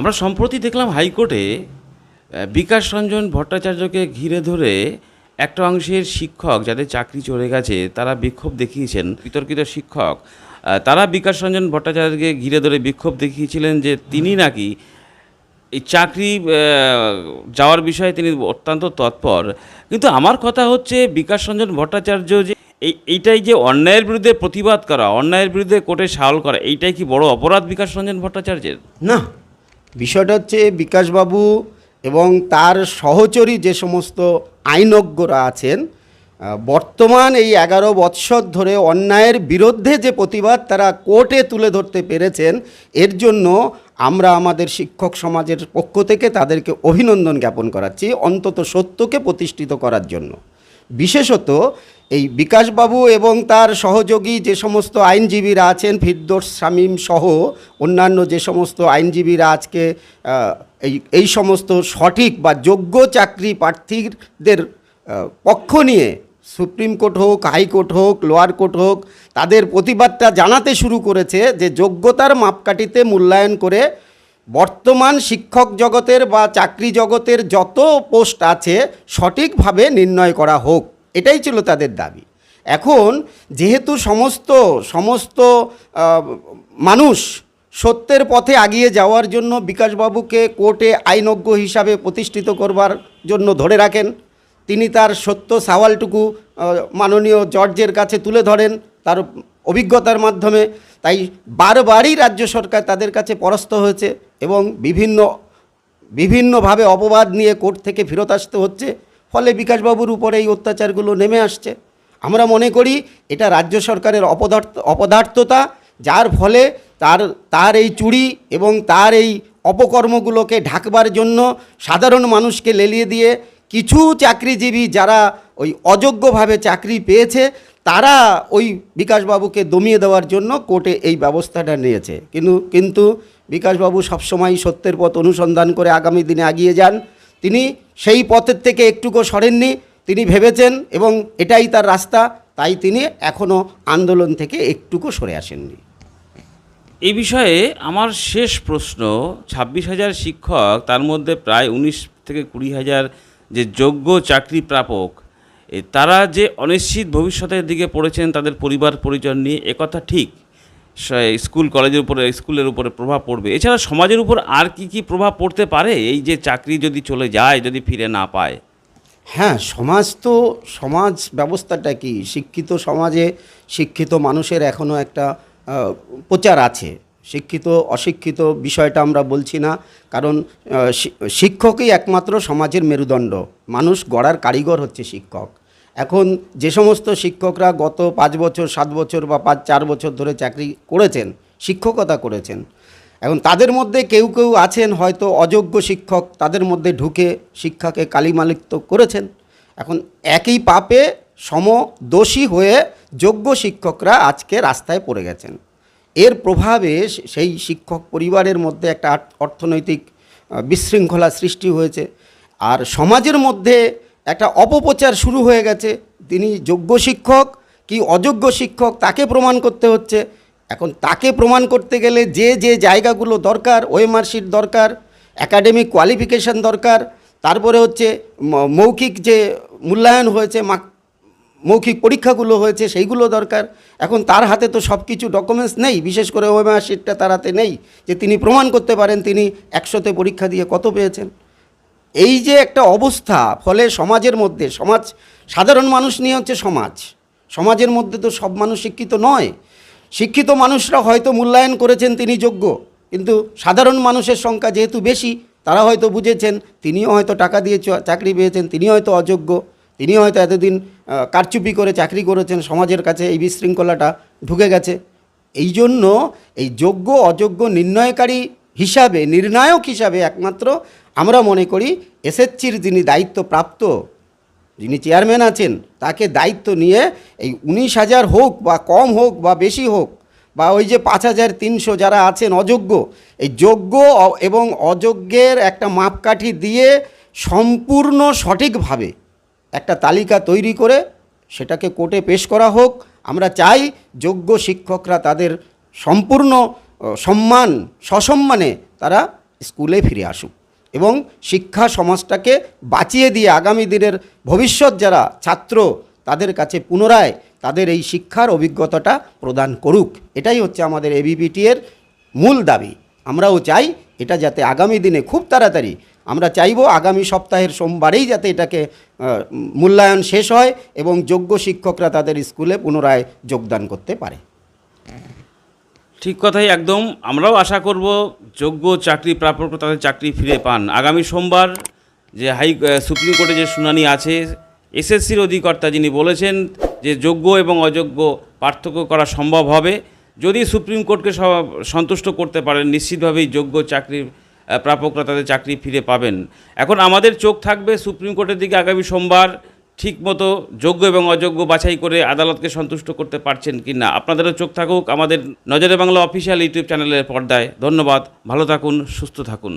আমরা সম্প্রতি দেখলাম হাইকোর্টে বিকাশ রঞ্জন ভট্টাচার্যকে ঘিরে ধরে একটা অংশের শিক্ষক যাদের চাকরি চলে গেছে, তারা বিক্ষোভ দেখিয়েছেন। বিতর্কিত শিক্ষক তারা বিকাশ রঞ্জন ভট্টাচার্যকে ঘিরে ধরে বিক্ষোভ দেখিয়েছিলেন যে তিনি নাকি এই চাকরি যাওয়ার বিষয়ে তিনি অত্যন্ত তৎপর। কিন্তু আমার কথা হচ্ছে বিকাশ রঞ্জন ভট্টাচার্য যে এই, এইটাই যে অন্যায়ের বিরুদ্ধে প্রতিবাদ করা, অন্যায়ের বিরুদ্ধে কোর্টে সাহল করা, এইটাই কি বড় অপরাধ বিকাশ রঞ্জন ভট্টাচার্যের? না। বিষয়টা হচ্ছে বিকাশবাবু এবং তার সহচরী যে সমস্ত আইনজ্ঞরা আছেন বর্তমান এই এগারো বৎসর ধরে অন্যায়ের বিরুদ্ধে যে প্রতিবাদ তারা কোর্টে তুলে ধরতে পেরেছেন, এর জন্য আমরা আমাদের শিক্ষক সমাজের পক্ষ থেকে তাদেরকে অভিনন্দন জ্ঞাপন করাচ্ছি অন্তত সত্যকে প্রতিষ্ঠিত করার জন্য। বিশেষত এই বিকাশবাবু এবং তার সহযোগী যে সমস্ত আইনজীবীরা আছেন, ফিরদোস, শামীম সহ অন্যান্য যে সমস্ত আইনজীবীরা আজকে এই এই সমস্ত সঠিক বা যোগ্য চাকরি প্রার্থীদের পক্ষ নিয়ে সুপ্রিম কোর্ট হোক, হাইকোর্ট হোক, লোয়ার কোর্ট হোক, তাদের প্রতিবাদটা জানাতে শুরু করেছে যে যোগ্যতার মাপকাঠিতে মূল্যায়ন করে বর্তমান শিক্ষক জগতের বা চাকরি জগতের যত পোস্ট আছে সঠিকভাবে নির্ণয় করা হোক। এটাই ছিল তাদের দাবি। এখন যেহেতু সমস্ত সমস্ত মানুষ সত্যের পথে আগিয়ে যাওয়ার জন্য বিকাশবাবুকে কোর্টে আইনজ্ঞ হিসাবে প্রতিষ্ঠিত করবার জন্য ধরে রাখেন, তিনি তার সত্য সওয়ালটুকু মাননীয় জর্জের কাছে তুলে ধরেন তার অভিজ্ঞতার মাধ্যমে। তাই বারবারই রাজ্য সরকার তাদের কাছে পরাস্ত হয়েছে এবং বিভিন্ন, বিভিন্নভাবে অপবাদ নিয়ে কোর্ট থেকে ফেরত আসতে হচ্ছে। ফলে বিকাশবাবুর উপরে এই অত্যাচারগুলো নেমে আসছে। আমরা মনে করি এটা রাজ্য সরকারের অপদার্থ, অপদার্থতা, যার ফলে তার তার এই চুরি এবং তার এই অপকর্মগুলোকে ঢাকবার জন্য সাধারণ মানুষকে লেলিয়ে দিয়ে কিছু চাকরিজীবী যারা ওই অযোগ্যভাবে চাকরি পেয়েছে, তারা ওই বিকাশবাবুকে দমিয়ে দেওয়ার জন্য কোর্টে এই ব্যবস্থাটা নিয়েছে। কিন্তু কিন্তু বিকাশবাবু সবসময় সত্যের পথ অনুসন্ধান করে আগামী দিনে এগিয়ে যান। তিনি সেই পথের থেকে একটুকু সরেননি। তিনি ভেবেছেন এবং এটাই তার রাস্তা, তাই তিনি এখনও আন্দোলন থেকে একটুকু সরে আসেননি। এই বিষয়ে আমার শেষ প্রশ্ন, ছাব্বিশ হাজার শিক্ষক, তার মধ্যে প্রায় উনিশ থেকে কুড়ি হাজার যে যোগ্য চাকরি প্রাপক তারা যে অনিশ্চিত ভবিষ্যতের দিকে পড়েছেন, তাদের পরিবার পরিজন নিয়ে একথা ঠিক? স্কুল, কলেজের উপরে, স্কুলের উপরে প্রভাব পড়বে। এছাড়া সমাজের উপর আর কি কি প্রভাব পড়তে পারে? এই যে চাকরি যদি চলে যায়, যদি ফিরে না পায়। হ্যাঁ সমাজ তো, সমাজ ব্যবস্থাটা কি? শিক্ষিত সমাজে শিক্ষিত মানুষের এখনও একটা প্রচার আছে। শিক্ষিত, অশিক্ষিত বিষয়টা আমরা বলছি না। কারণ শিক্ষকই একমাত্র সমাজের মেরুদণ্ড। মানুষ গড়ার কারিগর হচ্ছে শিক্ষক। এখন যে সমস্ত শিক্ষকরা গত পাঁচ বছর, সাত বছর বা পাঁচ, চার বছর ধরে চাকরি করেছেন, শিক্ষকতা করেছেন, এখন তাদের মধ্যে কেউ কেউ আছেন, হয়তো অযোগ্য শিক্ষক, তাদের মধ্যে ঢুকে শিক্ষাকে কালিমালিপ্ত করেছেন। এখন একই পাপে সমদোষী হয়ে যোগ্য শিক্ষকরা আজকে রাস্তায় পড়ে গেছেন। এর প্রভাবে সেই শিক্ষক পরিবারের মধ্যে একটা অর্থনৈতিক বিশৃঙ্খলা সৃষ্টি হয়েছে। আর সমাজের মধ্যে একটা অপপ্রচার শুরু হয়ে গেছে। তিনি যোগ্য শিক্ষক কি অযোগ্য শিক্ষক তাকে প্রমাণ করতে হচ্ছে। এখন তাকে প্রমাণ করতে গেলে যে যে জায়গাগুলো দরকার ওএমআরশিট দরকার একাডেমিক কোয়ালিফিকেশন দরকার, তারপরে হচ্ছে মৌখিক যে মূল্যায়ন হয়েছে মৌখিক পরীক্ষাগুলো হয়েছে, সেইগুলো দরকার। এখন তার হাতে তো সব কিছু ডকুমেন্টস নেই, বিশেষ করে ওএমআরশিটটা তার হাতে নেই যে তিনি প্রমাণ করতে পারেন তিনি একশোতে পরীক্ষা দিয়ে কত পেয়েছেন। এই যে একটা অবস্থা, ফলে সমাজের মধ্যে, সমাজ, সাধারণ মানুষ নিয়ে হচ্ছে সমাজ। সমাজের মধ্যে তো সব মানুষ শিক্ষিত নয়। শিক্ষিত মানুষরা হয়তো মূল্যায়ন করেছেন তিনি যোগ্য, কিন্তু সাধারণ মানুষের সংখ্যা যেহেতু বেশি, তারা হয়তো বুঝেছেন, তিনিও হয়তো টাকা দিয়ে চাকরি পেয়েছেন তিনি হয়তো অযোগ্য তিনি হয়তো এতদিন কারচুপি করে চাকরি করেছেন, সমাজের কাছে এই বিশৃঙ্খলাটা ঢুকে গেছে। এই জন্য এই যোগ্য, অযোগ্য, নির্ণয়কারী হিসাবে, নির্ণায়ক হিসাবে একমাত্র আমরা মনে করি এসএসসির যিনি দায়িত্বপ্রাপ্ত, যিনি চেয়ারম্যান আছেন, তাকে দায়িত্ব নিয়ে এই উনিশ হাজার হোক বা কম হোক বা বেশি হোক বা ওই যে পাঁচ হাজার তিনশো যারা আছেন অযোগ্য, এই যোগ্য এবং অযোগ্যের একটা মাপকাঠি দিয়ে সম্পূর্ণ সঠিকভাবে একটা তালিকা তৈরি করে সেটাকে কোর্টে পেশ করা হোক। আমরা চাই যোগ্য শিক্ষকরা তাদের সম্পূর্ণ সম্মান, সসম্মানে তারা স্কুলে ফিরে আসুক এবং শিক্ষা সমাজটাকে বাঁচিয়ে দিয়ে আগামী দিনের ভবিষ্যৎ যারা ছাত্র, তাদের কাছে পুনরায় তাদের এই শিক্ষার অভিজ্ঞতাটা প্রদান করুক। এটাই হচ্ছে আমাদের এবিপিটি এর মূল দাবি। আমরাও চাই এটা যাতে আগামী দিনে খুব তাড়াতাড়ি, আমরা চাইব আগামী সপ্তাহের সোমবারেই যাতে এটাকে মূল্যায়ন শেষ হয় এবং যোগ্য শিক্ষকরা তাদের স্কুলে পুনরায় যোগদান করতে পারে। ঠিক কথাই, একদম। আমরাও আশা করব যোগ্য চাকরি প্রাপক তাদের চাকরি ফিরে পান। আগামী সোমবার যে হাই সুপ্রিম কোর্টে যে শুনানি আছে, এসএসসির অধিকর্তা যিনি বলেছেন যে যোগ্য এবং অযোগ্য পার্থক্য করা সম্ভব হবে। যদি সুপ্রিম কোর্টকে সন্তুষ্ট করতে পারেন, নিশ্চিতভাবেই যোগ্য চাকরির প্রাপকরা তাদের চাকরি ফিরে পাবেন। এখন আমাদের চোখ থাকবে সুপ্রিম কোর্টের দিকে আগামী সোমবার। ঠিকমতো যোগ্য এবং অযোগ্য বাছাই করে আদালতকে সন্তুষ্ট করতে পারছেন কি না? আপনাদেরও চোখ থাকুক, আমাদের নজরে বাংলা অফিসিয়াল ইউটিউব চ্যানেলের পর্দায়। ধন্যবাদ, ভালো থাকুন, সুস্থ থাকুন।